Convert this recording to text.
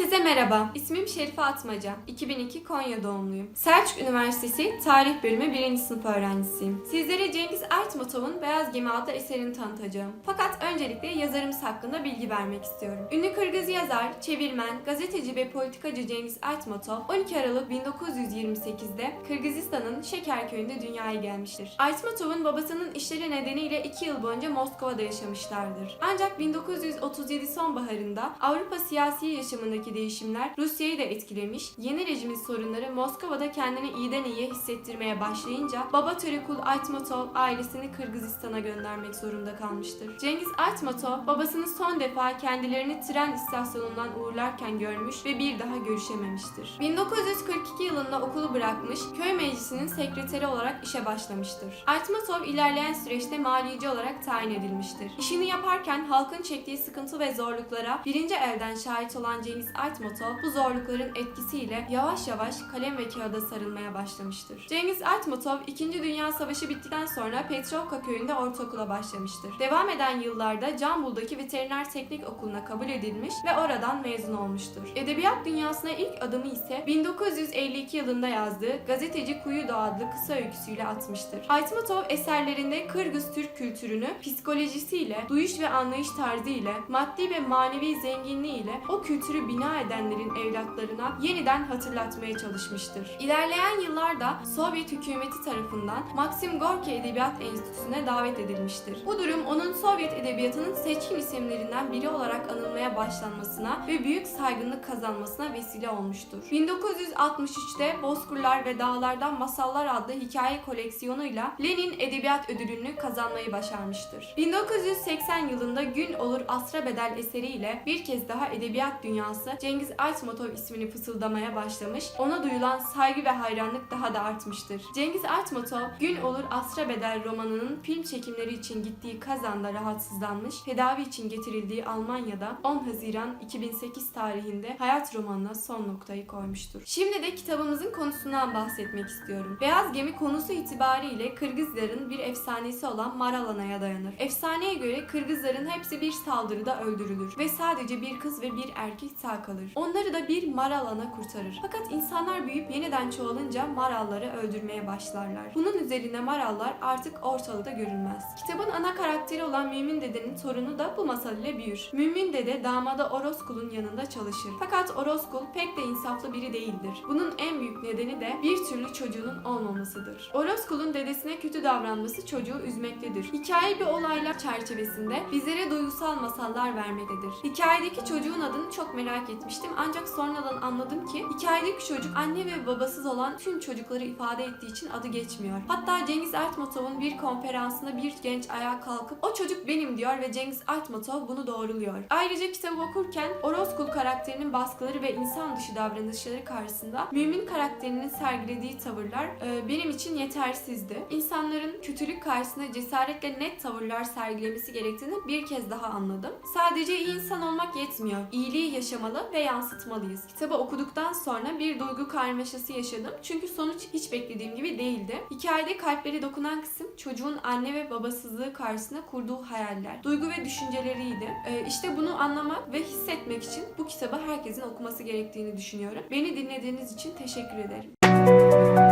Merhaba, ismim Şerife Atmaca. 2002 Konya doğumluyum. Selçuk Üniversitesi Tarih Bölümü 1. sınıf öğrencisiyim. Sizlere Cengiz Aytmatov'un Beyaz Gemi adlı eserini tanıtacağım. Fakat öncelikle yazarımız hakkında bilgi vermek istiyorum. Ünlü Kırgız yazar, çevirmen, gazeteci ve politikacı Cengiz Aytmatov 12 Aralık 1928'de Kırgızistan'ın Şeker köyünde dünyaya gelmiştir. Aytmatov'un babasının işleri nedeniyle 2 yıl boyunca Moskova'da yaşamışlardır. Ancak 1937 sonbaharında Avrupa siyasi yaşamındaki değişimler Rusya'yı da etkilemiş, yeni rejimin sorunları Moskova'da kendini iyiden iyiye hissettirmeye başlayınca baba Törekul Aytmatov ailesini Kırgızistan'a göndermek zorunda kalmıştır. Cengiz Aytmatov babasını son defa kendilerini tren istasyonundan uğurlarken görmüş ve bir daha görüşememiştir. 1942 yılında okulu bırakmış, köy meclisinin sekreteri olarak işe başlamıştır. Aytmatov ilerleyen süreçte maliyeci olarak tayin edilmiştir. İşini yaparken halkın çektiği sıkıntı ve zorluklara birinci elden şahit olan Cengiz Aytmatov bu zorlukların etkisiyle yavaş yavaş kalem ve kağıda sarılmaya başlamıştır. Cengiz Aytmatov 2. Dünya Savaşı bittikten sonra Petrovka köyünde ortaokula başlamıştır. Devam eden yıllarda Cambul'daki veteriner teknik okuluna kabul edilmiş ve oradan mezun olmuştur. Edebiyat dünyasına ilk adımı ise 1952 yılında yazdığı Gazeteci Kuyudo adlı kısa öyküsüyle atmıştır. Aytmatov eserlerinde Kırgız Türk kültürünü psikolojisiyle, duyuş ve anlayış tarzıyla, maddi ve manevi zenginliğiyle o kültürü bina edenlerin evlatlarına yeniden hatırlatmaya çalışmıştır. İlerleyen yıllarda Sovyet hükümeti tarafından Maxim Gorki Edebiyat Enstitüsü'ne davet edilmiştir. Bu durum onun Sovyet edebiyatının seçkin isimlerinden biri olarak anılmaya başlanmasına ve büyük saygınlık kazanmasına vesile olmuştur. 1963'te Bozkurlar ve Dağlardan Masallar adlı hikaye koleksiyonuyla Lenin Edebiyat Ödülünü kazanmayı başarmıştır. 1980 yılında Gün Olur Asra Bedel eseriyle bir kez daha edebiyat dünyası Cengiz Aytmatov ismini fısıldamaya başlamış, ona duyulan saygı ve hayranlık daha da artmıştır. Cengiz Aytmatov, Gün Olur Asra Bedel romanının film çekimleri için gittiği Kazan'da rahatsızlanmış, tedavi için getirildiği Almanya'da 10 Haziran 2008 tarihinde hayat romanına son noktayı koymuştur. Şimdi de kitabımızın konusundan bahsetmek istiyorum. Beyaz Gemi konusu itibariyle Kırgızların bir efsanesi olan Maralana'ya dayanır. Efsaneye göre Kırgızların hepsi bir saldırıda öldürülür ve sadece bir kız ve bir erkek kalır. Onları da bir Maralana kurtarır. Fakat insanlar büyüyüp yeniden çoğalınca Maralları öldürmeye başlarlar. Bunun üzerine Marallar artık ortalıkta görünmez. Kitabın ana karakteri olan Mümin Dede'nin torunu da bu masal ile büyür. Mümin Dede damada Oroskul'un yanında çalışır. Fakat Oroskul pek de insaflı biri değildir. Bunun en büyük nedeni de bir türlü çocuğunun olmamasıdır. Oroskul'un dedesine kötü davranması çocuğu üzmektedir. Hikaye bir olaylar çerçevesinde bizlere duygusal masallar vermektedir. Hikayedeki çocuğun adını çok merak etmiştim ancak sonradan anladım ki hikayedeki çocuk anne ve babasız olan tüm çocukları ifade ettiği için adı geçmiyor. Hatta Cengiz Aytmatov'un bir konferansında bir genç ayağa kalkıp o çocuk benim diyor ve Cengiz Aytmatov bunu doğruluyor. Ayrıca kitabı okurken Orozkul karakterinin baskıları ve insan dışı davranışları karşısında Mümin karakterinin sergilediği tavırlar e, benim için yetersizdi. İnsanların kötülük karşısında cesaretle net tavırlar sergilemesi gerektiğini bir kez daha anladım. Sadece iyi insan olmak yetmiyor. İyiliği yaşamalı ve yansıtmalıyız. Kitabı okuduktan sonra bir duygu karmaşası yaşadım. Çünkü sonuç hiç beklediğim gibi değildi. Hikayede kalpleri dokunan kısım çocuğun anne ve babasızlığı karşısında kurduğu hayaller, duygu ve düşünceleriydi. Ee, işte bunu anlamak ve hissetmek için bu kitabı herkesin okuması gerektiğini düşünüyorum. Beni dinlediğiniz için teşekkür ederim.